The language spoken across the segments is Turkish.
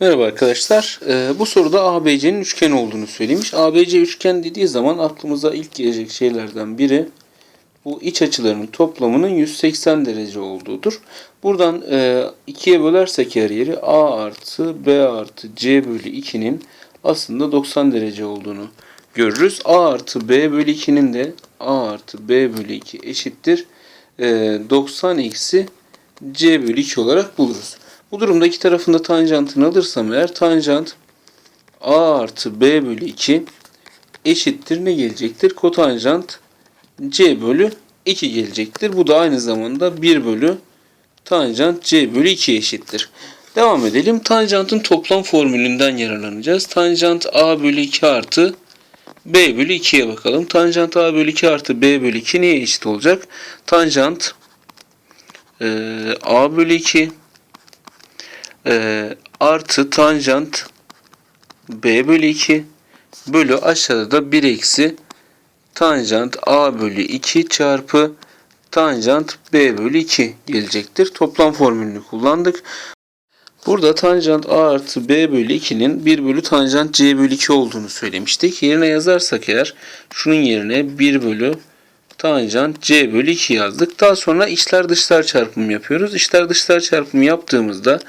Merhaba arkadaşlar. Ee, bu soruda ABC'nin üçgen olduğunu söylemiş. ABC üçgen dediği zaman aklımıza ilk gelecek şeylerden biri bu iç açılarının toplamının 180 derece olduğudur. Buradan e, ikiye bölersek her yeri A artı B artı C bölü 2'nin aslında 90 derece olduğunu görürüz. A artı B bölü 2'nin de A artı B bölü 2 eşittir. e, 90 eksi C bölü 2 olarak buluruz. Bu durumda iki tarafında tanjantını alırsam eğer tanjant A artı B bölü 2 eşittir ne gelecektir? Kotanjant C bölü 2 gelecektir. Bu da aynı zamanda 1 bölü tanjant C bölü 2 eşittir. Devam edelim. Tanjantın toplam formülünden yararlanacağız. Tanjant A bölü 2 artı B bölü 2'ye bakalım. Tanjant A bölü 2 artı B bölü 2 neye eşit olacak? Tanjant eee, A bölü 2 eee, artı tanjant B bölü 2 bölü aşağıda da 1 eksi tanjant A bölü 2 çarpı tanjant B bölü 2 gelecektir. Toplam formülünü kullandık. Burada tanjant A artı B bölü 2'nin 1 bölü tanjant C bölü 2 olduğunu söylemiştik. Yerine yazarsak eğer şunun yerine 1 bölü tanjant C bölü 2 yazdık. Daha sonra içler dışlar çarpımı yapıyoruz. İçler dışlar çarpımı yaptığımızda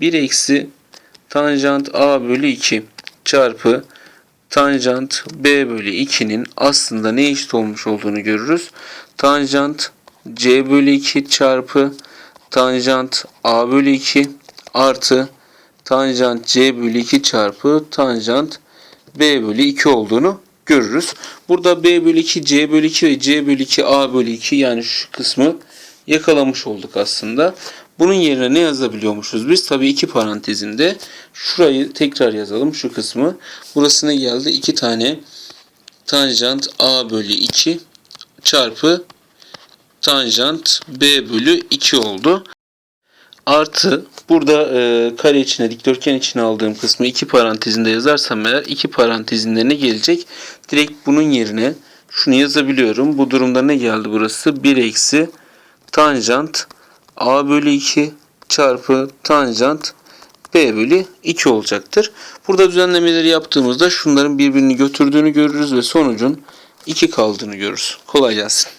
1 eksi tanjant A bölü 2 çarpı tanjant B bölü 2'nin aslında ne eşit olmuş olduğunu görürüz. Tanjant C bölü 2 çarpı tanjant A bölü 2 artı tanjant C bölü 2 çarpı tanjant B bölü 2 olduğunu görürüz. Burada B bölü 2, C bölü 2 ve C bölü 2, A bölü 2 yani şu kısmı yakalamış olduk aslında. Bunun yerine ne yazabiliyormuşuz biz? Tabii iki parantezinde. Şurayı tekrar yazalım şu kısmı. Burası ne geldi? 2 tane tanjant A bölü 2 çarpı tanjant B bölü 2 oldu. Artı burada e, kare içine dikdörtgen içine aldığım kısmı iki parantezinde yazarsam eğer iki parantezinde ne gelecek? Direkt bunun yerine şunu yazabiliyorum. Bu durumda ne geldi burası? 1 eksi tanjant A bölü 2 çarpı tanjant B bölü 2 olacaktır. Burada düzenlemeleri yaptığımızda şunların birbirini götürdüğünü görürüz ve sonucun 2 kaldığını görürüz. Kolay gelsin.